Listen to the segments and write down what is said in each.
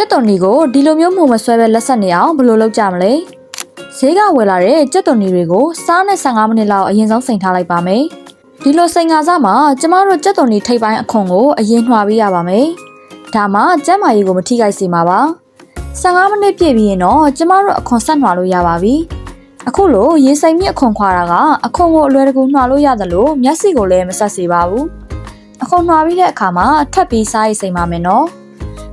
ကြက်သွန်နီကိုဒီလိုမျိုးမှုမဆွဲပဲလက်ဆက်နေအောင်ဘယ်လိုလုပ်ကြမလဲဈေးကဝယ်လာတဲ့ကြက်သွန်နီတွေကိုစားနဲ့15မိနစ်လောက်အရင်ဆုံးစိန်ထားလိုက်ပါမယ်ဒီလိုစိန်ငါစားမှာကျမတို့ကြက်သွန်နီထိပ်ပိုင်းအခွန်ကိုအရင်နှွာပေးရပါမယ်ဒါမှကျက်မာရေးကိုမထိခိုက်စေမှာပါ15မိနစ်ပြည့်ပြီးရင်တော့ကျမတို့အခွန်ဆက်နှွာလို့ရပါပြီအခုလိုရေစိမ်မြင့်အခွန်ခွာတာကအခွန်ကိုအလွယ်တကူနှွာလို့ရတယ်လို့မျက်စိကိုလည်းမဆက်စေပါဘူးအခွန်နှွာပြီးတဲ့အခါမှာထပ်ပြီးစားရစိမ်ပါမယ်နော်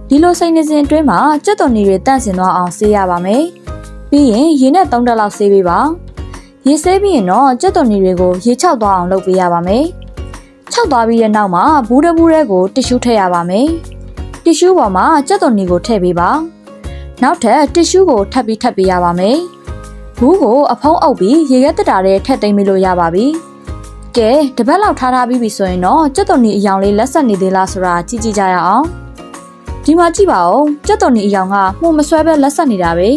ဒီလိုစိတ်နေစဉ်အတွင်းမှာကြက်သွန်နီတွေတန့်စင်သွားအောင်ဆေးရပါမယ်။ပြီးရင်ရေနဲ့3တက်လောက်ဆေးပေးပါ။ရေဆေးပြီးရင်တော့ကြက်သွန်နီတွေကိုရေချောက်သွားအောင်လုပ်ပေးရပါမယ်။ချောက်သွားပြီးတဲ့နောက်မှာဘူးတဘူးတွေကိုတ िश ူးထည့်ရပါမယ်။တ िश ူးပေါ်မှာကြက်သွန်နီကိုထည့်ပေးပါ။နောက်ထပ်တ िश ူးကိုထပ်ပြီးထပ်ပေးရပါမယ်။ဘူးကိုအဖုံးအုပ်ပြီးရေရဲတက်တာတဲ့ထည့်သိမ်းပြီးလို့ရပါပြီ။ကဲတပတ်လောက်ထားထားပြီးပြီဆိုရင်တော့ကြက်သွန်နီအယောင်လေးလက်ဆက်နေသေးလားဆိုတာကြည့်ကြည့်ကြရအောင်။ ဒီမှာကြည့်ပါဦးကြက်သွန်နီအယောင်ကမှုမဆွဲပဲလက်ဆက်နေတာပဲ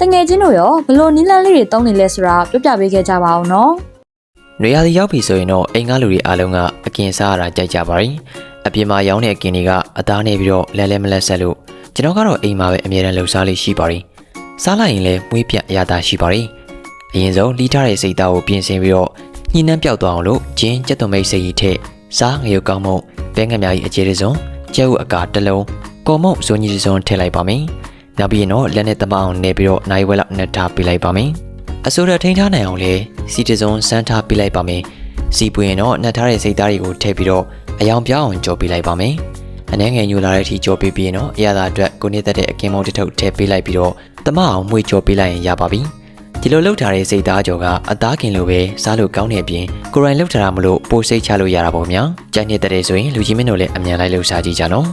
တငယ်ချင်းတို့ရောဘလို့နီးလန်းလေးတွေတုံးနေလဲဆိုတာပြောပြပေးခဲ့ကြပါအောင်နော်။နေရာစီရောက်ပြီဆိုရင်တော့အိမ်ကားလူတွေအားလုံးကအကင်စားရတာကြိုက်ကြပါရင်အပြင်မှာရောင်းတဲ့အကင်တွေကအသားနေပြီးတော့လဲလဲမလဲဆက်လို့ကျွန်တော်ကတော့အိမ်မှာပဲအမြဲတမ်းလှူစားလေးရှိပါရင်စားလိုက်ရင်လည်းမွေးပြတ်အရသာရှိပါရင်အရင်ဆုံးလီးထားတဲ့စိတ်သားကိုပြင်ဆင်ပြီးတော့ညှိနှမ်းပြောက်သွားအောင်လို့ဂျင်းကြက်သွန်မိတ်စိတ်ကြီးထည့်စားငရုတ်ကောင်းမုံဘဲငမြကြီးအခြေရစုံ ကျဲဥအကာတစ်လုံးကော်မုံဇွန်ကြီးစုံထည့်လိုက်ပါမယ်။နောက်ပြီးရင်တော့လက်နဲ့တမအောင်နေပြီးတော့နိုင်ဝဲလောက်နဲ့ထားပေးလိုက်ပါမယ်။အစိုးရထိန်းထားနိုင်အောင်လေစီတစုံစမ်းထားပေးလိုက်ပါမယ်။စီပွေရင်တော့နှက်ထားတဲ့စိတ်သားတွေကိုထည့်ပြီးတော့အယောင်ပြောင်းအောင်ကြော်ပေးလိုက်ပါမယ်။အနှဲငယ်ညူလာတဲ့အထိကြော်ပေးပြီးရင်တော့အရသာအတွက်ကိုနေသက်တဲ့အကင်မုံတစ်ထုပ်ထည့်ပေးလိုက်ပြီးတော့တမအောင်မှွေကြော်ပေးလိုက်ရင်ရပါပြီ။ ဒီလိုလှုပ်ထားတဲ့စိတ်သားကြော်ကအသားခင်လိုပဲစားလို့ကောင်းတဲ့အပြင်ကိုရိုင်းလှုပ်ထားတာမလို့ပိုစိတ်ချလို့ရတာပေါ့ဗျာ။ကြိုက်နေတဲ့ဆိုရင်လူကြီးမင်းတို့လည်းအမြန်လိုက်လှုပ်ရှားကြည့်ကြနော်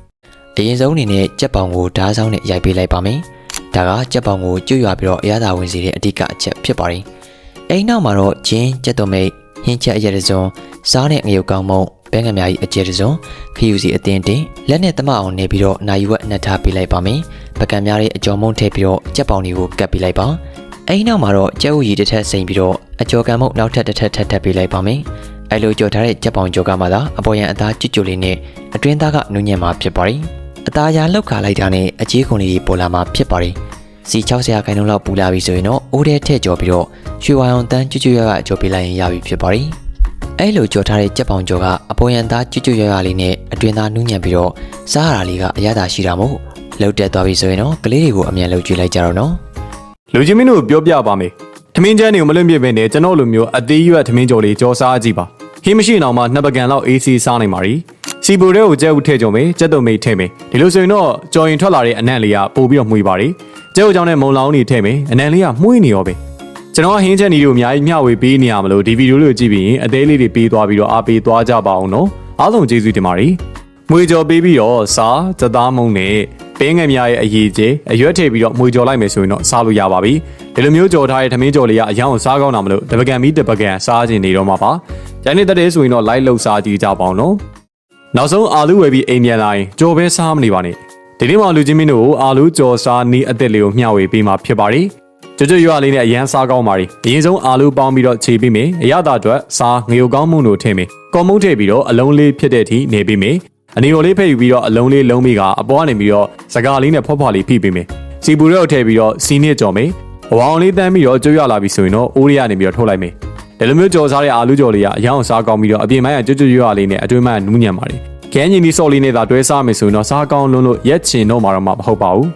။အရင်ဆုံးအနေနဲ့ကြက်ပောင်ကိုဓားဆောင်နဲ့ရိုက်ပေးလိုက်ပါမယ်။ဒါကကြက်ပောင်ကိုကျွတ်ရွာပြီးတော့အရသာဝင်စေတဲ့အဓိကအချက်ဖြစ်ပါတယ်။အဲဒီနောက်မှာတော့ဂျင်းကြက်သွန်မိတ်ဟင်းချက်အရက်တစုံစားနဲ့ငရုတ်ကောင်းမုံဘဲငမြကြီးအကျဲတစုံခယူစီအတင်းတင်လက်နဲ့တမအောင်နေပြီးတော့နိုင်ဝက်နှက်ထားပေးလိုက်ပါမယ်။ပကံများရဲ့အကျော်မုံထည့်ပြီးတော့ကြက်ပောင်တွေကိုကတ်ပေးလိုက်ပါ။ အဲဒီနောက်မှာတော့ကြက်ဥရီတစ်ထက်စိမ်ပြီးတော့အကျော်ကံမုံနောက်ထပ်တစ်ထက်ထပ်ထပ်ပေးလိုက်ပါမယ်။အဲလိုကြော်ထားတဲ့ကြက်ပောင်ကြော်ကမှသာအပေါ်ရန်အသားကျွတ်ကျွတ်လေးနဲ့အတွင်းသားကနူးညံ့မှာဖြစ်ပါတယ်။အသားရလောက်ခါလိုက်တာနဲ့အကြီးခွန်လေးတွေပေါ်လာမှာဖြစ်ပါတယ်။စီ60ရာခိုင်နှုန်းလောက်ပူလာပြီဆိုရင်တော့အိုးထဲထည့်ကြော်ပြီးတော့ရွှေဝါရောင်တန်းကျွတ်ကျွတ်ရွရွကြော်ပေးလိုက်ရင်ရပြီဖြစ်ပါတယ်။အဲလိုကြော်ထားတဲ့ကြက်ပောင်ကြော်ကအပေါ်ရန်သားကျွတ်ကျွတ်ရွရွလေးနဲ့အတွင်းသားနူးညံ့ပြီးတော့စားရတာလေးကအရသာရှိတာမို့လှုပ်တက်သွားပြီဆိုရင်တော့ကလေးတွေကိုအမြန်လှုပ်ကြည့်လိုက်ကြတော့နော် လူချင်းမင်းတို့ပြောပြပါမယ်ထမင်းချမ်းတွေကိုမလွင့်ပြစ်ပဲနဲ့ကျွန်တော်လိုမျိုးအသေးရွက်ထမင်းကြော်လေးကြော်စားကြည့်ပါဟင်းမရှိတော့မှနှစ်ပကံလောက်အေးစီစားနိုင်ပါ ರಿ စီပူတဲ့ကိုကြက်ဥထည့်ကြုံမယ်ကြက်တုံမိတ်ထည့်မယ်ဒီလိုဆိုရင်တော့ကြော်ရင်ထွက်လာတဲ့အနံ့လေးကပို့ပြီးတော့မှုေးပါ ರಿ ကြက်ဥကြောင့်နဲ့မုံလောင်းတွေထည့်မယ်အနံ့လေးကမှုေးနေရောပဲကျွန်တော်ကဟင်းချက်နီတွေကိုအများကြီးမျှဝေပေးနေရမလို့ဒီဗီဒီယိုလေးကိုကြည့်ပြီးရင်အသေးလေးတွေပေးသွားပြီးတော့အားပေးသွားကြပါအောင်နော်အားလုံးကျေးဇူးတင်ပါတယ်မွေကြော်ပေးပြီးတော့စားစသားမုံနဲ့ ပင်းငယ်များရဲ့အရေးကြီးအရွက်ထည့်ပြီးတော့မွေကြော်လိုက်မယ်ဆိုရင်တော့စားလို့ရပါပြီဒီလိုမျိုးကြော်ထားတဲ့ထမင်းကြော်လေးကအရောင်စားကောင်းတာမလို့တပကံမီတပကံစားခြင်းနေတော့မှာပါကျန်နေတဲ့တဲ့ဆိုရင်တော့လိုက်လှုပ်စားကြည့်ကြပါအောင်နော်နောက်ဆုံးအာလူဝယ်ပြီးအိမ်ပြန်လာရင်ကြော်ပဲစားမနေပါနဲ့ဒီနေ့မှလူချင်းမင်းတို့ကိုအာလူကြော်စားနီးအစ်စ်လေးကိုမျှဝေပေးမှာဖြစ်ပါတယ်ကျွတ်ကျွတ်ရွာလေးနဲ့အရန်စားကောင်းပါရီအရင်ဆုံးအာလူပေါင်းပြီးတော့ခြေပေးမယ်အရသာအတွက်စားငရုတ်ကောင်းမှုတို့ထည့်မယ်ကော်မုန်းထည့်ပြီးတော့အလုံးလေးဖြစ်တဲ့အထိနေပေးမယ် အနေတော်လေးဖဲ့ယူပြီးတော့အလုံးလေးလုံးပြီးကအပေါ်ကနေပြီးတော့စကားလေးနဲ့ဖော့ဖော့လေးဖိပေးမယ်စီပူရဲကိုထည့်ပြီးတော့စီးနစ်ကြော်မယ်ဝအောင်လေးတန်းပြီးတော့ကျွတ်ရွာလာပြီဆိုရင်တော့အိုးရရနေပြီးတော့ထုတ်လိုက်မယ်ဒီလိုမျိုးကြော်စားတဲ့အာလူကြော်လေးကအရန်စားကောင်းပြီးတော့အပြင်ပိုင်းကကျွတ်ကျွတ်ရွာလေးနဲ့အတွင်းပိုင်းကနူးညံ့ပါတယ်ခန်းကြီးနီဆော်လီနဲ့သာတွဲစားမယ်ဆိုရင်တော့စားကောင်းလွန်းလို့ရက်ချင်တော့မှာတော့မဟုတ်ပါဘူး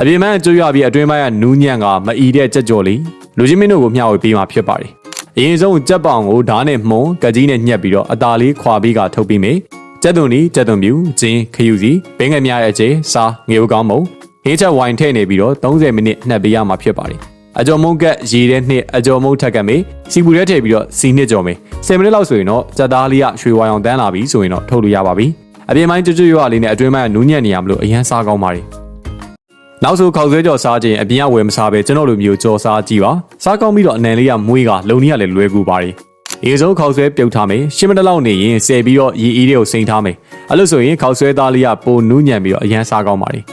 အပြင်မှကျွတ်ရပြီးအတွင်းပိုင်းကနူးညံ့ကမအီတဲ့ကြက်ကြော်လေးလူချင်းမင်းတို့ကိုမျှဝေပေးမှာဖြစ်ပါတယ်အရင်ဆုံးကြက်ပောင်ကိုဓာတ်နဲ့မှုန်ကကြီးနဲ့ညှက်ပြီးတော့အသားလေးခွာပြီးကထုတ်ပြီးမယ် ကြက်သွန်နီကြက်သွန်ပြူဂျင်းခယူစီဘင်းငယ်များရဲ့အကျဲစားငရုတ်ကောင်းမုံဟင်းချက်ဝိုင်ထည့်နေပြီးတော့30မိနစ်နှက်ပေးရမှာဖြစ်ပါတယ်အကြော်မုံကက်ရေထဲနှစ်အကြော်မုံထက်ကမေးစီပူထဲထည့်ပြီးတော့စီနှစ်ကြော်မေး10မိနစ်လောက်ဆိုရင်တော့ကြက်သားလေးကရွှေဝါရောင်တန်းလာပြီဆိုရင်တော့ထုတ်လို့ရပါပြီအပြင်ပိုင်းကျွတ်ကျွတ်ရွာလေးနဲ့အတွင်းပိုင်းကနူးညံ့နေရမလို့အရန်စားကောင်းပါတယ်နောက်ဆိုခောက်ဆွဲကြော်စားခြင်းအပြင်ကဝယ်မစားပဲကျွန်တော်လိုမျိုးကြော်စားကြည့်ပါစားကောင်းပြီးတော့အနံလေးကမွေးကလုံနီးကလည်းလွဲကူပါတယ် ရေစုံခောက်ဆွဲပြုတ်ထားမယ်ရှင်းမတလောက်နေရင်ဆယ်ပြီးတော့ရေအေးတွေကိုစိမ့်ထားမယ်အဲ့လို့ဆိုရင်ခောက်ဆွဲသားလေးကပိုနူးညံ့ပြီးတော့အရန်စားကောင်းပါတယ်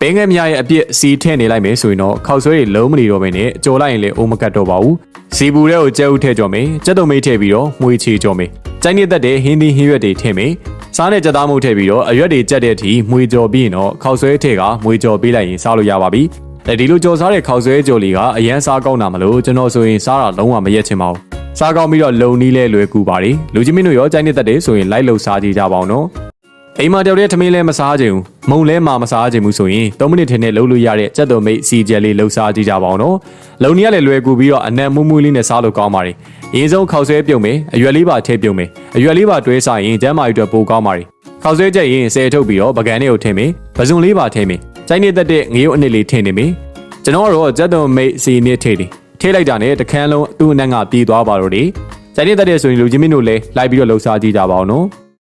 ဘဲငယ်မြရဲ့အပြစ်စီထည့်နေလိုက်မယ်ဆိုရင်တော့ခောက်ဆွဲတွေလုံးမနေတော့ဘဲနဲ့ကြော်လိုက်ရင်လည်းအိုးမကတ်တော့ပါဘူးစီပူတဲ့ကိုကြက်ဥထည့်ကြော်မယ်ကြက်တုံမိတ်ထည့်ပြီးတော့မှုေးချေကြော်မယ်ကြိုင်းနေတတ်တဲ့ဟင်းသီးဟင်းရွက်တွေထည့်မယ်စားနဲ့ကြက်သားမှုထည့်ပြီးတော့အရွက်တွေကြက်တဲ့အထိမွေကြော်ပြီးရင်တော့ခောက်ဆွဲထည့်ကမွေကြော်ပေးလိုက်ရင်စားလို့ရပါပြီအဲဒီလိုကြော်စားတဲ့ခောက်ဆွဲကြော်လေးကအရန်စားကောင်းတာမလို့ကျွန်တော်ဆိုရင်စားတာလုံးဝမရက်ချင်ပါဘူး စားကောင်းပြီးတော့လုံနီးလဲလွယ်ကူပါတယ်လူချင်းမင်းတို့ရောကြိုက်နေတတ်တယ်ဆိုရင်လိုက်လို့စားကြည့်ကြပါအောင်နော်အိမ်မှာတယောက်တည်းထမင်းလဲမစားချင်ဘူးမုံလဲမှာမစားချင်ဘူးဆိုရင်3မိနစ်ထင်းနဲ့လှုပ်လို့ရတဲ့ကြက်သွန်မိတ်စီဂျယ်လေးလှုပ်စားကြည့်ကြပါအောင်နော်လုံနီးကလည်းလွယ်ကူပြီးတော့အနံ့မူးမူးလေးနဲ့စားလို့ကောင်းပါတယ်အရင်ဆုံးခောက်ဆွဲပြုံမယ်အရွက်လေးပါထည့်ပြုံမယ်အရွက်လေးပါတွဲစားရင်ကျန်းမာရေးအတွက်ပိုကောင်းပါတယ်ခောက်ဆွဲချက်ရင်ဆဲထုတ်ပြီးတော့ပကံလေးကိုထည့်မယ်ပဇွန်လေးပါထည့်မယ်ကျိုင်းနေတတ်တဲ့ငရုတ်အနစ်လေးထည့်နေမယ်ကျွန်တော်ကတော့ကြက်သွန်မိတ်စီနစ်ထည့်တယ် ထည့်လိုက်တာနဲ့တခန်းလုံးသူ့အနံ့ကပြေးသွားပါတော့တယ်ကျိုင်းနေတတ်တဲ့ဆိုရင်လူချင်းမင်းတို့လည်းလိုက်ပြီးတော့လှုပ်စားကြည့်ကြပါအောင်နော်